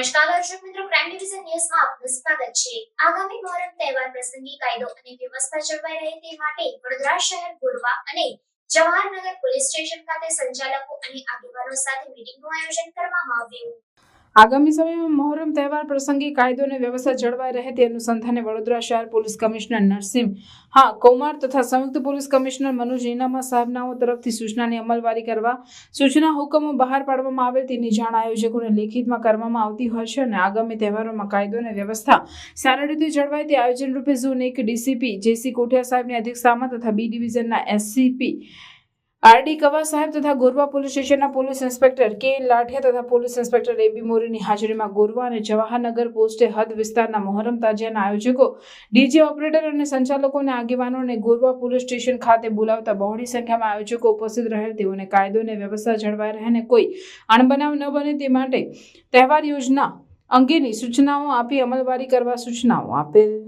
નમસ્કાર મિત્રો crime division ન્યૂઝમાં આપનું સ્વાગત છે. આગામી મોહરમ તહેવાર પ્રસંગે કાયદો અને વ્યવસ્થા જળવાઈ રહે તે માટે વડોદરા શહેર, ગોરવા અને જવાહરનગર પોલીસ સ્ટેશન ખાતે સંચાલકો અને આગેવાનો સાથે મીટિંગનું આયોજન કરવામાં આવ્યું. આગામી સમયમાં મહોરમ તહેવાર પ્રસંગે કાયદો અને વ્યવસ્થા જળવાઈ રહે તે અનુસંધાને વડોદરા શહેર પોલીસ કમિશનર નરસિંહ, હા, કૌમાર તથા સંયુક્ત પોલીસ કમિશનર મનોજ ઇનામા સાહેબનાઓ તરફથી સૂચનાની અમલવારી કરવા સૂચના હુકમો બહાર પાડવામાં આવેલ તેની જાણ આયોજકોને લેખિતમાં કરવામાં આવતી હોય છે અને આગામી તહેવારોમાં કાયદો અને વ્યવસ્થા સારી રીતે જળવાય તે આયોજન રૂપે ઝોન એક ડીસીપી જેસી કોઠિયા સાહેબની અધ્યક્ષતામાં તથા બી ડિવિઝનના એસસીપી આરડી કવા સાહેબ તથા ગોરવા પોલીસ સ્ટેશનના પોલીસ ઇન્સ્પેક્ટર કે લાઠિયા તથા પોલીસ ઇન્સ્પેક્ટર એબી મોરીની હાજરીમાં ગોરવા અને જવાહરનગર પોસ્ટે હદ વિસ્તારના મોહરમ તાજિયાના આયોજકો, ડીજે ઓપરેટર અને સંચાલકોને આગેવાનોને ગોરવા પોલીસ સ્ટેશન ખાતે બોલાવતા બહોળી સંખ્યામાં આયોજકો ઉપસ્થિત રહેલ. તેઓને કાયદો અને વ્યવસ્થા જળવાઈ રહે અને કોઈ અણબનાવ ન બને તે માટે તહેવાર યોજના અંગેની સૂચનાઓ આપી અમલવારી કરવા સૂચનાઓ આપેલ.